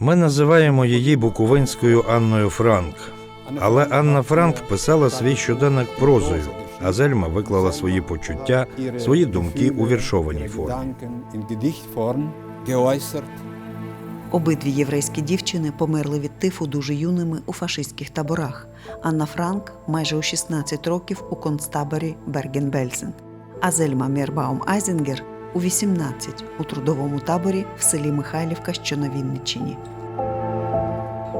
Ми називаємо її Буковинською Анною Франк. Але Анна Франк писала свій щоденник прозою, а Зельма виклала свої почуття, свої думки у віршованій формі. Обидві єврейські дівчини померли від тифу дуже юними у фашистських таборах. Анна Франк майже у 16 років у концтаборі Берген-Бельзен, а Зельма Мірбаум Айзенгер у 18 у трудовому таборі в селі Михайлівка, що на Вінниччині.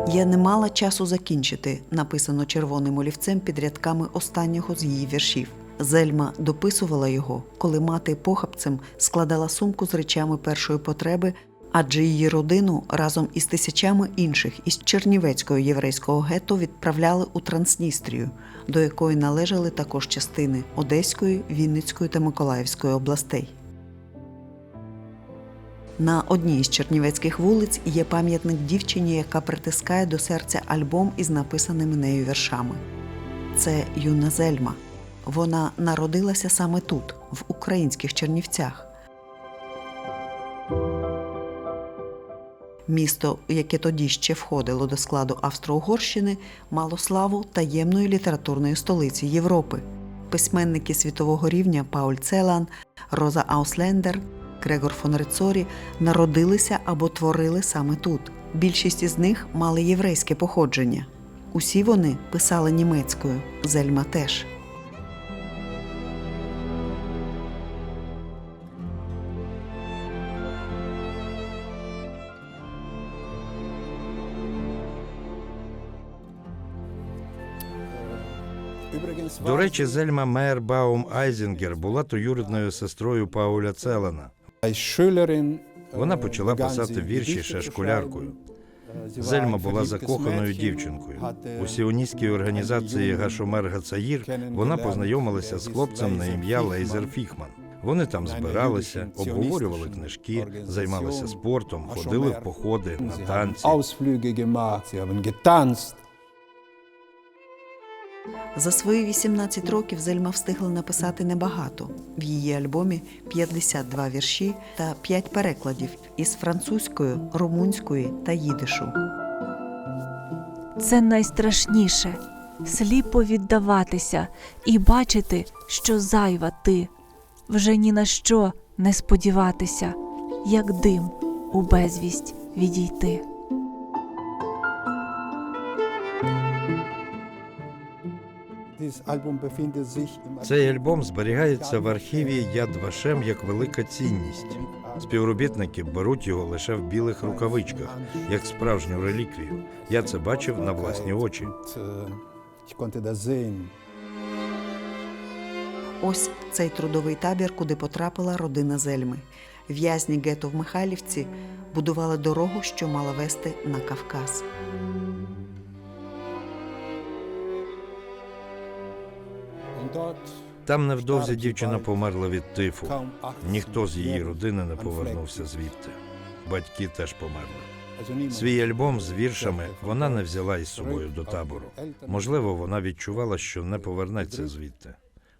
Я не мала часу закінчити, написано червоним олівцем під рядками останнього з її віршів. Зельма дописувала його, коли мати похапцем складала сумку з речами першої потреби, адже її родину разом із тисячами інших із Чернівецького єврейського гетто відправляли у Трансністрію, до якої належали також частини Одеської, Вінницької та Миколаївської областей. На одній із чернівецьких вулиць є пам'ятник дівчині, яка притискає до серця альбом із написаними нею віршами. Це юна Зельма. Вона народилася саме тут, в українських Чернівцях. Місто, яке тоді ще входило до складу Австро-Угорщини, мало славу таємної літературної столиці Європи. Письменники світового рівня Пауль Целан, Роза Ауслендер, Грегор фон Рицорі народилися або творили саме тут. Більшість із них мали єврейське походження. Усі вони писали німецькою, Зельма теж. До речі, Зельма Мейербаум Айзенгер була троюрідною сестрою Пауля Целена. Вона äh, почала писати вірші ще школяркою. war Зельма була закоханою дівчинкою. У сіоністській організації Гашомер Гацаїр вона познайомилася з хлопцем на ім'я Лейзер Фіхман. Вони там збиралися, обговорювали книжки, займалися спортом, ходили в походи на танці. За свої 18 років Зельма встигла написати небагато. В її альбомі 52 вірші та 5 перекладів із французької, румунської та їдишу. Це найстрашніше сліпо віддаватися і бачити, що зайва ти, вже ні на що не сподіватися, як дим у безвість відійти. Цей альбом зберігається в архіві Яд Вашем як велика цінність. Співробітники беруть його лише в білих рукавичках, як справжню реліквію. Я це бачив на власні очі. Ось цей трудовий табір, куди потрапила родина Зельми. В'язні гетто в Михайлівці будували дорогу, що мала вести на Кавказ. Там невдовзі дівчина померла від тифу. Ніхто з її родини не повернувся звідти. Батьки теж померли. Свій альбом з віршами вона не взяла із собою до табору. Можливо, вона відчувала, що не повернеться звідти.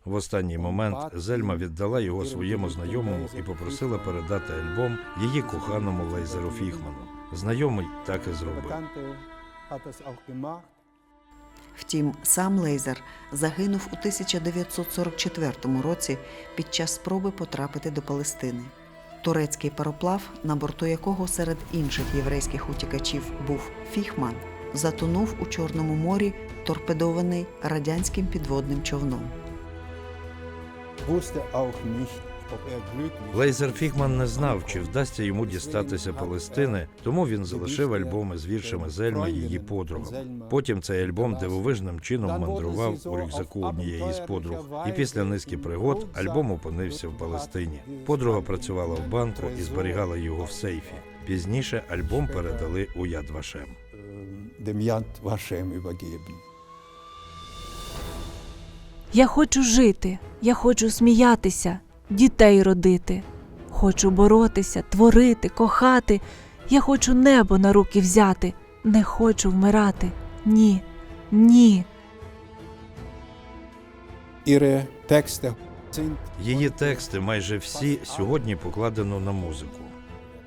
В останній момент Зельма віддала його своєму знайомому і попросила передати альбом її коханому Лейзеру Фіхману. Знайомий так і зробив. Втім, сам Лейзер загинув у 1944 році під час спроби потрапити до Палестини. Турецький пароплав, на борту якого серед інших єврейських утікачів був Фіхман, затонув у Чорному морі, торпедований радянським підводним човном. Wusste auch nicht, Лейзер Фіхман не знав, чи вдасться йому дістатися Палестини, тому він залишив альбоми з віршами Зельми її подругам. Потім цей альбом дивовижним чином мандрував у рюкзаку однієї з подруг. І після низки пригод альбом опинився в Палестині. Подруга працювала в банку і зберігала його в сейфі. Пізніше альбом передали у Яд Вашем. dem Yad Vashem übergeben. Я хочу жити, я хочу сміятися, дітей родити. Хочу боротися, творити, кохати. Я хочу небо на руки взяти. Не хочу вмирати. Ні, ні. Texte Її тексти майже всі сьогодні покладено на музику.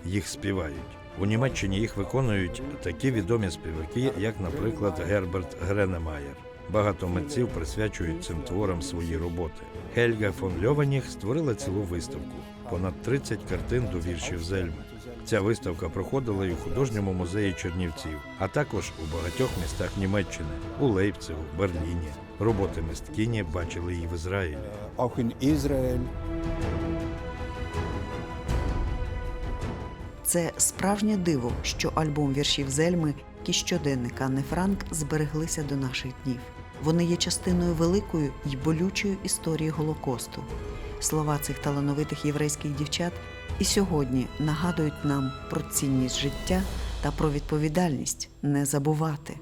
Їх співають. У Німеччині їх виконують такі відомі співаки, як, наприклад, Герберт Гренемаєр. Багато митців присвячують цим творам свої роботи. Хельга фон Льованіх створила цілу виставку понад 30 картин до віршів Зельми. Ця виставка проходила і у художньому музеї Чернівців, а також у багатьох містах Німеччини у Лейпцигу, Берліні. Роботи мисткині бачили і в Ізраїлі. Це справжнє диво, що альбом віршів Зельми і щоденника Анни Франк збереглися до наших днів. Вони є частиною великої й болючої історії Голокосту. Слова цих талановитих єврейських дівчат і сьогодні нагадують нам про цінність життя та про відповідальність не забувати.